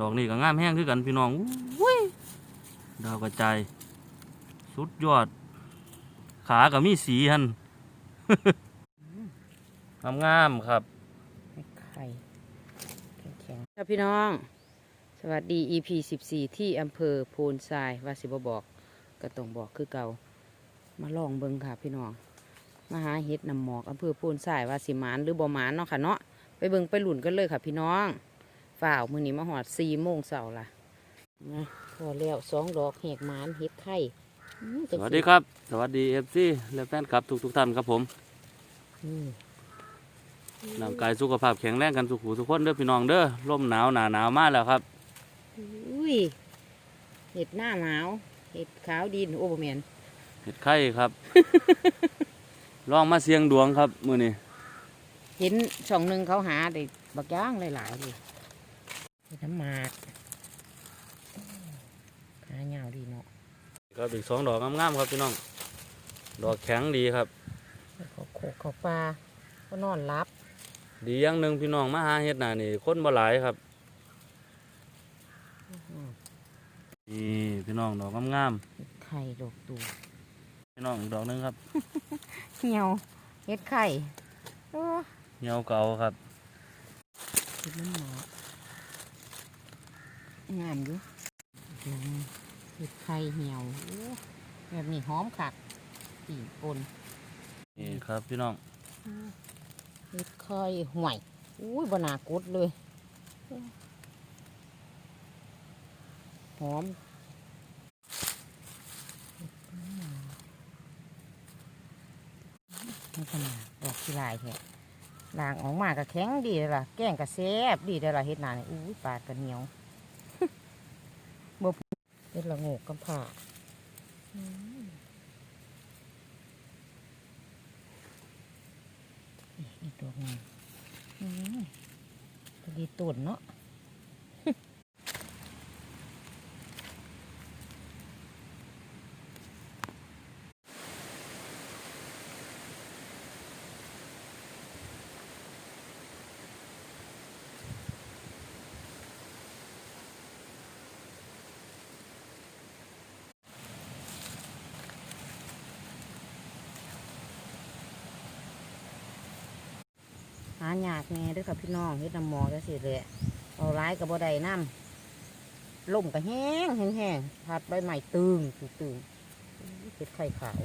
ดอกนี่ก็งามแห้งคือกันพี่น้องอุ้ยดาวกระจายสุดยอด ขาก็มีสีหันงามงามครับไข่แข็งครับพี่น้อง สวัสดี EP 14 ที่อำเภอโพนทราย วาสิบบอกก็ต้องบอกคือเก่ามาลองเบิ่งค่ะพี่น้องมาหาเห็ดนำหมอกอำเภอโพนทราย วาสิมานหรือบ่หมานเนาะค่ะเนาะไปเบิ่งไปหลุนกันเลยค่ะพี่น้อง ฝ่าวมื้อนี้มาหอด4โมงเช้าล่ะนะพอแล้วสองดอกแหกหมานเห็ดไข่อื้อสวัสดีครับ สวัสดีเอฟซีและแฟนคลับทุกทุกๆท่านครับผมอืมร่างกายสุขภาพแข็งแรงกันสุขหูทุกคนเด้อพี่น้องเด้อลมหนาวหนาหนาวมากแล้วครับอุ้ยเห็ดหน้าหนาวเห็ดขาวดินโอ้บ่แม่นเห็ดไข่ครับ ลองมาเสียงดวงครับ มือนี้เห็นช่องหนึ่งเขาหาได้บักย่างหลายๆเลยเห็ด น้ำหมากหาเหงาดีเนาะครับอีกสองดอกงามๆครับพี่น้อง ดอกแข็งดีครับเขาโขกเขาปลาก็นอนรับ ดีอย่างหนึ่งพี่น้องมาหาเห็ดหนานี่คนบ่หลายครับอืมนี่พี่น้องดอกงามเห็ดไข่ดอกตูๆพี่น้องอีกดอกหนึงครับเหี่ยวเห็ดไข่โอ้เหี่ยวเก่าครับเห็ดน้ำหมาก งามอยู่อืมเห็ดไข่เหี่ยวโอ้แบบนี้หอมคักปีปนนี่ครับพี่น้องเห็ดไข่ห่วยอุ้ยบนากดเลยหอมนี่ขนาดดอกที่ลายแท้ลางออกมาก็แข็งดีเลยล่ะ แกงก็แซ่บดีเลยล่ะเห็ดหนานี่อุ้ยปาดกันเหนียวบ่เห็ ดละโงกกำผ่าอืมนี่อีกตัวหนึงอืมพอดีตุ่นเนาะายากแน่เด้วยค่ะพี่น้องเฮ็ดน้ำหมอกจะสิเลยเอาร้ายกับบ่ได้น้ำลมก็แห้งแห้งแห้งพัดใบใหม่ตึงตึงตึงเฮ็ดไข่ขาว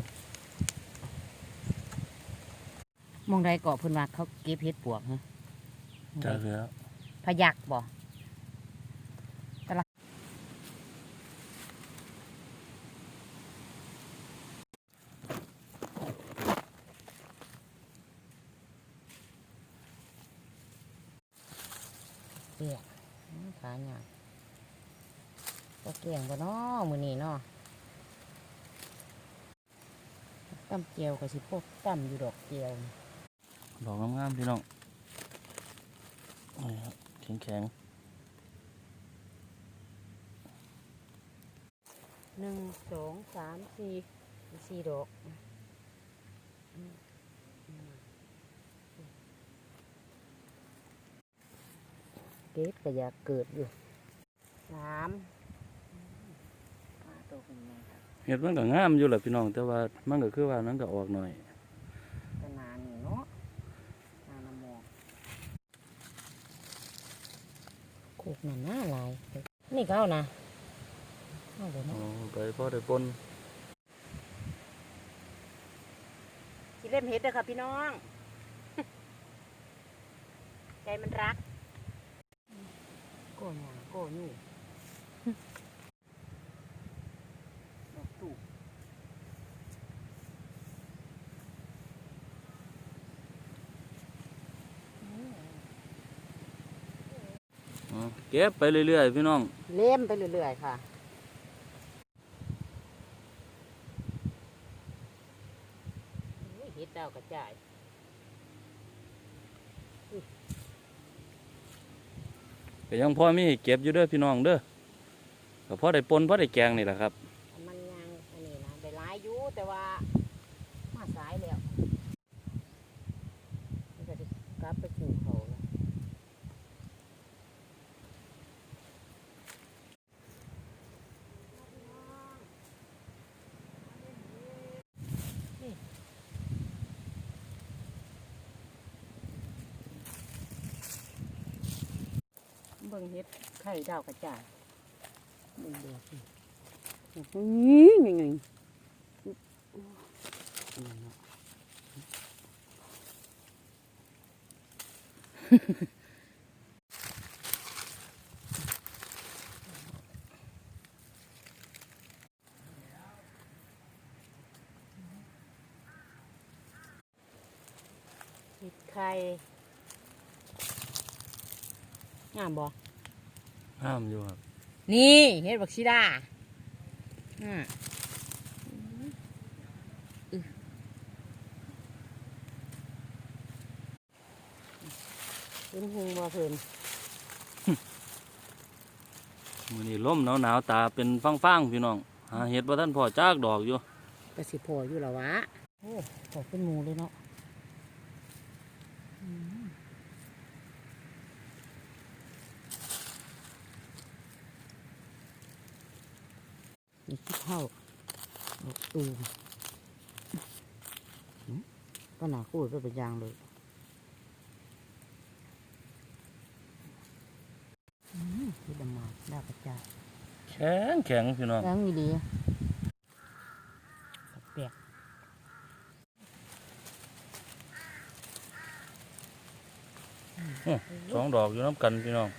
มองใดเกาะเพื้นว่าเขาเก็บเฮ็ดปวกฮะจ้าเสือพยักบ่ เปียกอื้อขาหยาบก็เกี่ยงบ่เนาะมื้อนี้เนาะตำเจียวก็สิพวกตำอยู่ดอกเจียว ดอกงามๆพี่น้องนี่ครับแข็งหนึ่งสองสามสี่สี่ดอกอืมอืมเก็บก็อยากเกิดอยู่สามมาตัวเป็นไงครับๆเห็ดมันก็งามอยู่แหละพี่น้อง แต่ว่ามันก็คือว่านั้นก็ออกหน่อยก็นานนี่เนาะนานน้ำหมอกโคกนั่นน่าหลายนี่ก็เอานะเอาเลยอ๋เนาะอไปพ่อได้ปนสิเล่มเฮ็ดเด้อค่ะพี่น้อง ใจมันรักโก้ หยาโก้ยู่ดอกตูบอ๋อเก็บไปเรื่อยๆพี่น้อง เล่มไปเรื่อยๆค่ะอุ้ยเฮ็ดดาวกระจาย ก็ยังพ่อมีให้เก็บอยู่เด้อพี่น้องเด้อก็พ่อได้ปนพ่อได้แกงนี่แหละครับ มันยังอันนี้นะได้หลายอยู่แต่ว่ามาสายแล้วมันก็จะกลับไปสู่เขา บิ่งเฮ็ดไข่ดาวกระจายเบิ่งเดือดนี่ยังไงเฮ็ดไข่งามบ่ห้ามอยู่ครับ นี่เฮ็ดบักชิดาอ่าเป็นหงบ่เพิ่นมือนี้ลมหนาวๆตาเป็นฟังๆพี่น้องหาเห็ดบ่ทันพอจากดอกอยู่ก็สิพออยู่แล้ววะโอ้พอกเป็นหมูเลยเนาะ อืมนี่คิดเท่าดอกตูมอืมก็หนาคู่ก็เป็นอยางเลยอืมคือดำมาดาวกระจายแข็งแข็งพี่น้องยังมีดีแปลกสองดอกอยู่น้ำกันพี่น้อง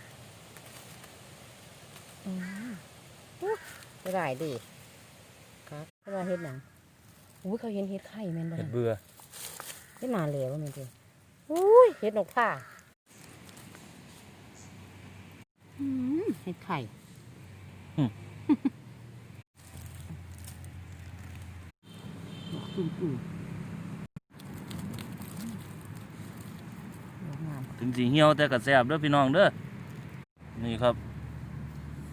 ไม่ได้ดิครับเพราะว่าเฮ็ดหนังอุ้ยเขาเห็นเฮ็ดไข่แม่นบ่เห็ดนะเบื่อเฮ็ดนานแล้วแม่นติอุ้ยเฮ็ดนกท่าอืมเฮ็ดไข่ดอกตุ่มๆดอกงามถึงสีเหี่ยวแต่ก็แซ่บเด้อพี่น้องเด้อนี่ครับ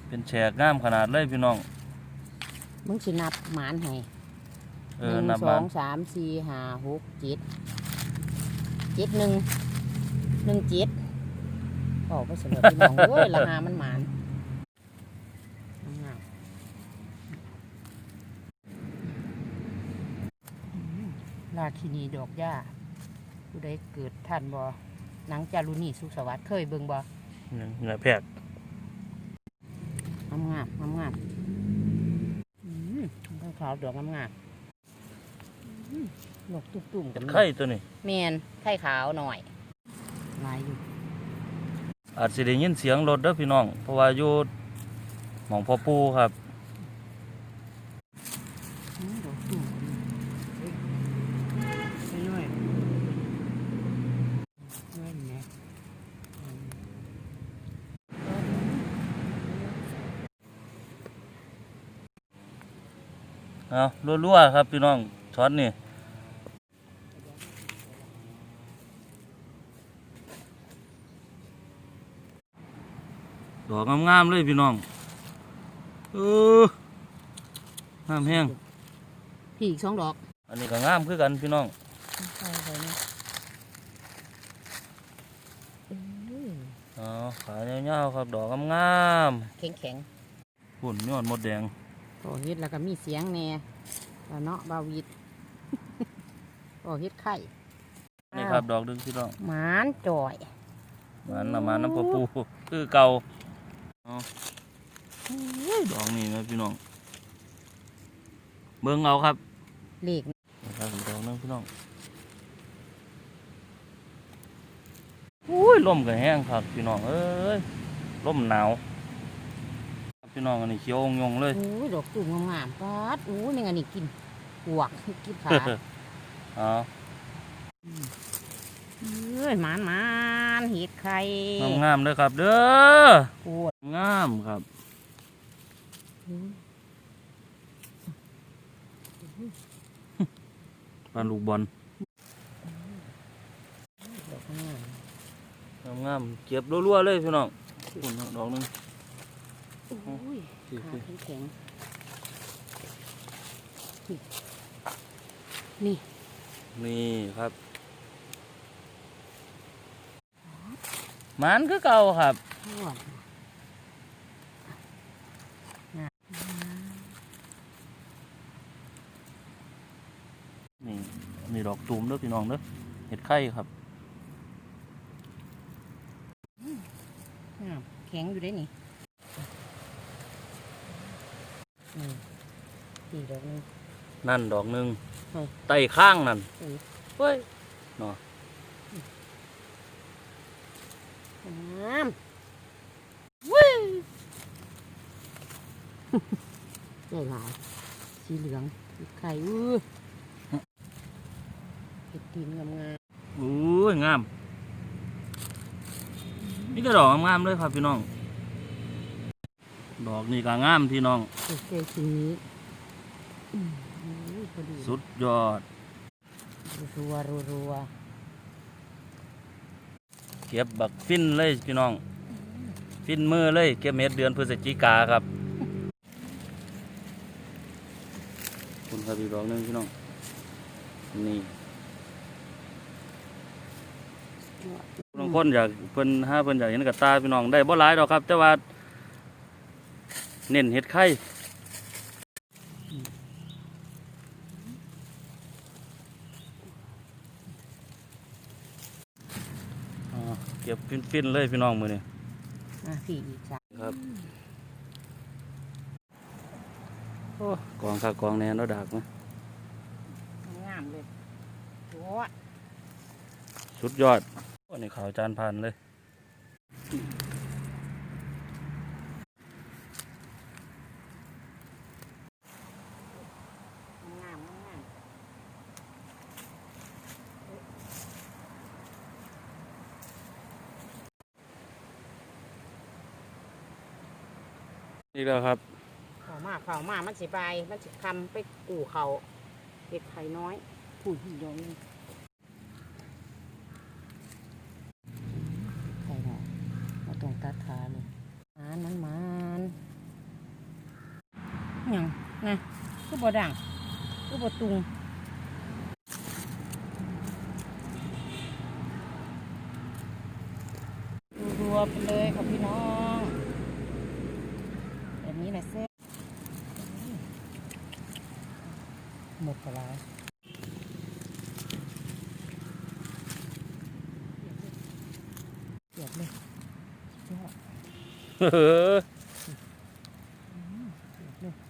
เป็นแฉกงามขนาดเลยพี่น้อง มึงสินับหมานให้เอหอนึ่งนับสมาองสามสี่ห้าหกเจ็ดเจ็ดหนึ่งหนึ่งเจ็ดออกไปสำหรับพี่น้องเว้ยราคามันหมานงามอืมราคินีดอกหญ้าผู้ใดเกิดท่านบ่หนังจารุณีสุขสวัสดิ์เคยเบิ่งบ่เหนือแพกงามงามงามงามอืม ข้าวขาวดอกงามงามอืมดอกตุ่มๆกับไข่ตัวนี้แมนไข่ขาวหน่อยลายอยู่อาจสิได้ยินเสียงรถเด้อพี่น้อง เพราะว่าอยู่หมองพ่อปูครับ อืมดอกตุ่มไปด้วยด้วยเนี่ยอืม เอารั่วๆครับพี่น้องช็อตนี่ดอกงามๆเลยพี่น้องเอองามแห้งพี่อีกสองดอกอันนี้ก็งามคือกันพี่น้องใส่ไปเนี่ยอืมอ๋อขายาวๆครับดอกงามแข็งแข็งๆ หุ่นยอดมดแดงๆ โอ้เฮ็ดแล้วก็มีเสียงแน่แล้วเนาะบาวิดโอ้เฮ็ดไข่นี่ครับดอกดึงพี่น้องหมานจ่อยมันน้ำมันน้ำพ่อปูคือเก่าอ๋อโอ้ยดอกนี่นะพี่น้องเบิ่งเอาครับเหล็กนี่ครับดอกหนึงพี่น้องอุ้ยลมก็แห้งครับพี่น้องเอ้ยลมหนาวครับ พี่น้องอันนี้เขียวองยงเลยโอ้ยดอกตุ่มงามๆปาดโอ้ยนี่ไงนี่กินหวกกินขาอ๋อเอ้ยหมานหมานเห็ดไข่งามๆเลยครับ เด้อโคตรงามครับปลาลูกบอลดอกงามงามๆเก็บรัวๆเลยพี่น้องคุณดอกหนึงโอ้ยสิขาสิแข็งๆนี่ นี่ครับ มันคือเก่าครับทอดนี่นี่ดอกตูมเด้อพี่น้องเด้อเห็ดไข่ครับงามแข็งอยู่ได้นี่ อืมอีกดอกหนึง นั่นดอกหนึ่งอืมไต่ข้างนั่นอืมเฮ้ยงามว้ยได้หลายสีเหลืองไข่อื้อเห็ดตีนงามงามอู้ยงามนี่ก็ดอกงามๆเลยครับพี่น้อง ดอกนี่ก็งามพี่น้องๆเก๋ๆชิ้นนี้อืมอุ้ยพอดีสุดยอด รัวรัวรัวเก็บบักฟินเลยพี่น้อง ฟินมือเลย เก็บเม็ดเดือนพฤศจิกาครับ คุณครับอีกดอกหนึงพี่น้อง นี่บางคนอยากเพิ่นห้าเพิ่นอยากเห็นกับตาพี่น้องได้บ่หลายดอกครับ แต่ว่า เน้นเห็ดไข่อ่าเก็บฟินๆเลยพี่น้องมือนี่อะพี่อีกจ้ะครับโอ้กองค่ะกองแนนแล้วดักไหมงามเลยโอ้ยสุดยอดโอ้นี่ขาวจานพันเลย งามงาม อีกแล้วครับเข้ามาเข้ามามันสิบาย มันสิคำไปกู่เขาเห็ดไข่น้อยผู้ที่ยงไข่หน่อยมาตรงตัดขาเลยมันมันมันหยังนะก็บ่ดังก็บ่ตุงรัวๆไปเลยครับพี่น้องแบบนี้แหละเส้นหมด ปลาเสียบเลยยอดเฮ้อ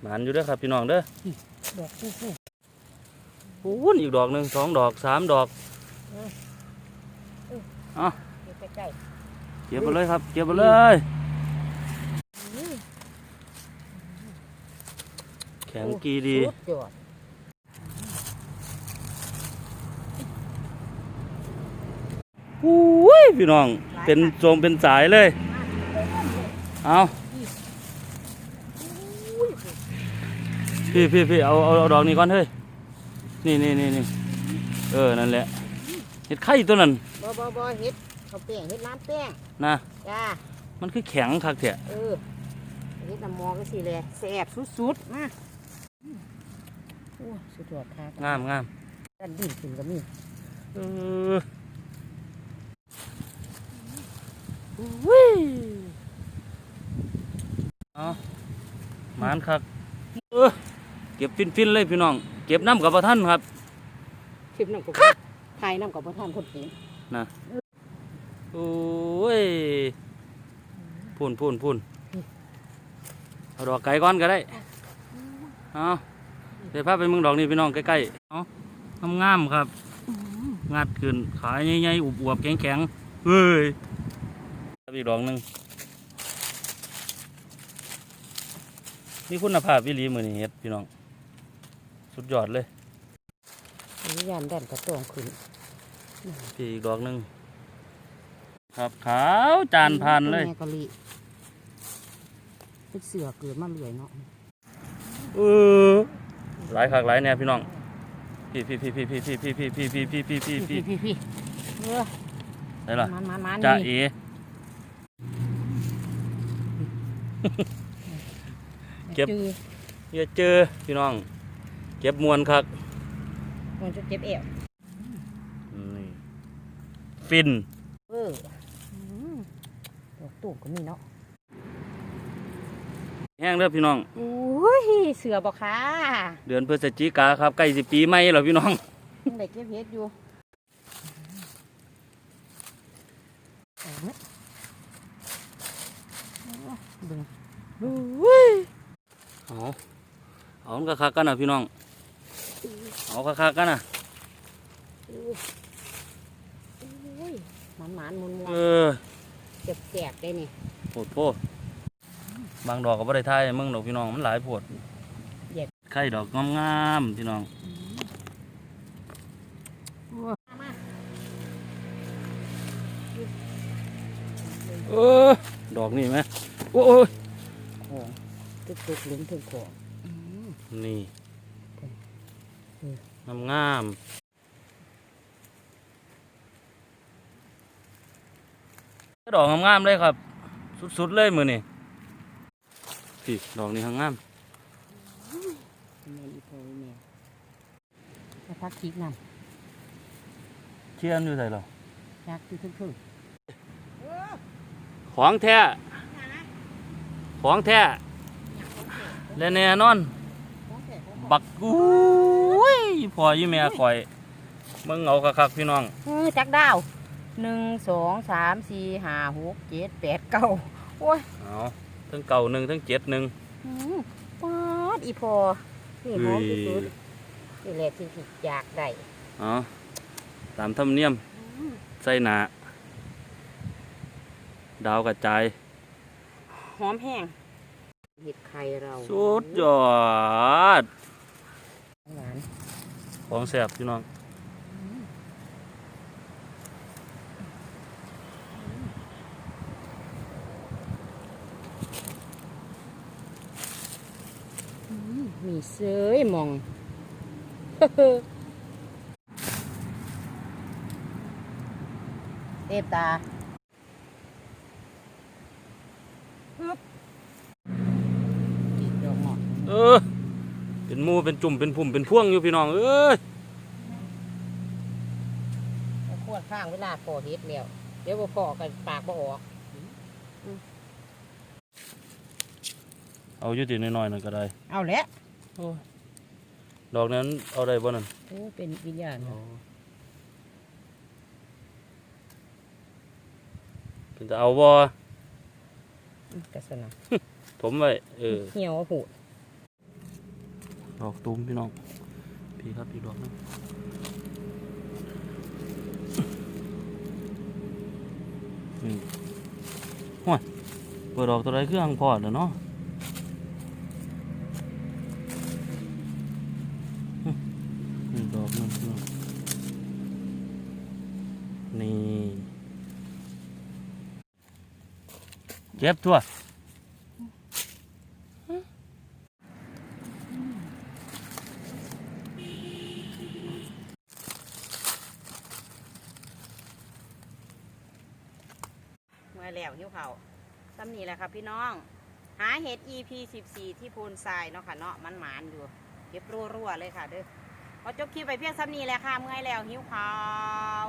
หมานอยู่เด้อครับพี่น้องเด้อดอกคู่คู่ปูนอีกดอกหนึ่งสองดอกสามดอกใกล้เก็บไปเลยครับ เก็บไปเลยๆแข็งกีดี สุยอด อุ้ย พี่น้องเป็นทรงเป็นสายเลย เอาพี่พี่พี่เอาเอาเอาดอกนี้ก่อนเฮ้ยนี่นี่นี่นี่เออนั่นแหละเห็ดไข่ตัวนั้นบ่บ่บ่เฮ็ดข้าวแป้งเฮ็ดน้ำแป้งนะจ้ามันคือแข็งคักแท้เออเฮ็ดน้ำมองก็สิแหละแซ่บสุดๆมาโอ้สุดยอดค่ะงามงามด้านดินขึ้นก็มีเออ อุ้ยเอาหมานคักเออเก็บฟินฟินๆเลยพี่น้อง เก็บน้ำกับพระท่านครับคลิปน้ำกับไทยน้ำกับพ่อท่านคนกินนะโอ้ยพูนพูนพูนเอาดอกไก่ก้อนก็ได้เอาเดี๋ยวพาไปเมึงดอกนี้พี่น้องใกล้ๆเอางามๆครับงัดขึ้นขายใหญ่ๆอวบๆแข็งๆเฮ้ยครับ อีกดอกหนึ่งนี่คุณภาพวิลีมือนี่เฮ็ดพี่น้อง สุดยอดเลยนี่ยานด้านกระตองขึ้นพี่อีกดอกหนึ่งครับขาวจานพันเลยแม่กะลิเป็นเสือเกิดมาเรื่อยเนาะเออหลายคักหลายแน่พี่น้องพี่พี่พี่พี่พี่พี่พี่พี่พี่พี่พี่พี่พี่พี่พี่พี่พี่เออได้ละมันมันมันจ่านี่เอ เก็บจืออย่าเจอพี่น้อง เก็บมวนคักมันจะเจ็บเอวนี่ฟินเอออืมดอกตูมก็มีเนาะแห้งเด้อพี่น้องอุ้ยเสือบอกค่ะ เดือนพฤศจิกาครับใกล้สิปีใหม่แล้วพี่น้องยังได้เก็บเห็ดอยู่เอาไหมเบิ่ง เอาเอามันก็คักกันนะพี่น้อง เอาคักๆกันนะโอ้ยมันมันๆมุนมุนเออเจ็บแสบได้นี่โหดโพดบางดอกก็บ่ได้ทายมึงดอกพี่น้องมันหลายโพดไข่ดอกงามๆพี่น้องมาเออดอกนี่ไหมโอ้ย ของตุกตุกๆหลุมถึงของอืมนี่อืมงามงามๆดอกงามๆเลยครับ สุดๆเลยมือนี่พี่ดอกนี้งามแม่อีโพยแม่มาพักคิกนเชียนอยู่ใส่หรอำยักษ์ที่ทึ่งของแท้ ของแท้และแน่นอนๆบักกุ้ยพอยี่แม่ข่อยมึงเอาคักๆพี่น้องเออจักดาวหนึ่งสองสามสี่ห้าหกเจ็ดแปดเก้าโอ้ยเอาทั้งเก่าหนึ่งทั้งเจ็ดหนึ่งอืมปาดอีพอนี่หอมที่สุดนี่แหละที่ที่อยากได้เอาตามธรรมเนียมใส่หนาดาวกระจาย หอมแห้งเห็ดไข่เราสุดยอดหวานของแสบพี่น้องอืมมีเสยหมองเอฟตาฮึบอีกดอกหมอก เออ เป็นหมูเป็นจุ่มเป็นพุ่มเป็นพ่วงอยู่พี่น้องเอ้ยแล้วขวดข้างเวลาพอเฮ็ดแล้วเดี๋ยวบ่พอกันปากบ่ออกเอาอยู่ติน้อยๆนั่นก็ได้เอาแล้วโอ้ยดอกนั้นเอาได้บ่นั่นโอ้เป็นวิญญาณเป็นจะเอาบ่กระสนะถมไว้เออเหี่ยวหูด ดอกตูมพี่น้องพี่ครับพี่ดอกนะอืมห้วยเปิดดอกตัวใดเครื่องพอดเนาะอืมนี่ดอกนึงพี่น้องนี่เจ็บทั่ว เมื่อแล้วหิวเขาวซ้ำนี่แหละครับ พี่น้อง หาเห็ด EP 14 ที่พูนทรายเนาะค่ะเนาะมันหมานอยู่เก็บรัวๆเลยค่ะเด้อพอจบคลิปไปเพียงซ้ำนี้แหละค่ะเมื่อยแล้วหิวเขาว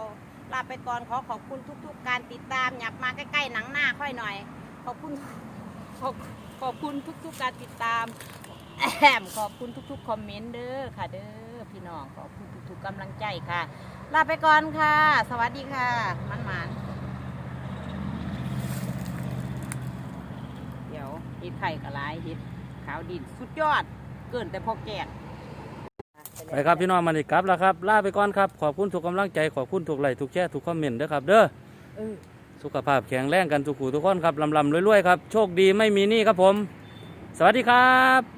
ลาไปก่อนขอขอบคุณทุก ๆ การติดตามอยากมาใกล้ๆหนังหน้าค่อยหน่อย ขอบคุณขอบขอบคุณทุก ๆ การติดตามแอมขอบคุณทุก ๆ คอมเมนต์เด้อค่ะเด้อพี่น้องขอบคุณทุกๆกำลังใจค่ะ ลาไปก่อนค่ะ สวัสดีค่ะมันหมาน เดี๋ยวเห็ดไข่กับลายเห็ดขาวดินสุดยอด เกินแต่พอแกงไปครับพี่น้องมาดีกลับแล้วครับลาไปก่อนครับ ขอบคุณทุกกำลังใจขอบคุณทุกไลค์ทุกแชร์ทุกคอมเมนต์เด้อครับ เด้อเออสุขภาพแข็งแรงกันทุกผู้ทุกคนครับลำลำรวยๆครับ โชคดีไม่มีหนี้ครับผม สวัสดีครับ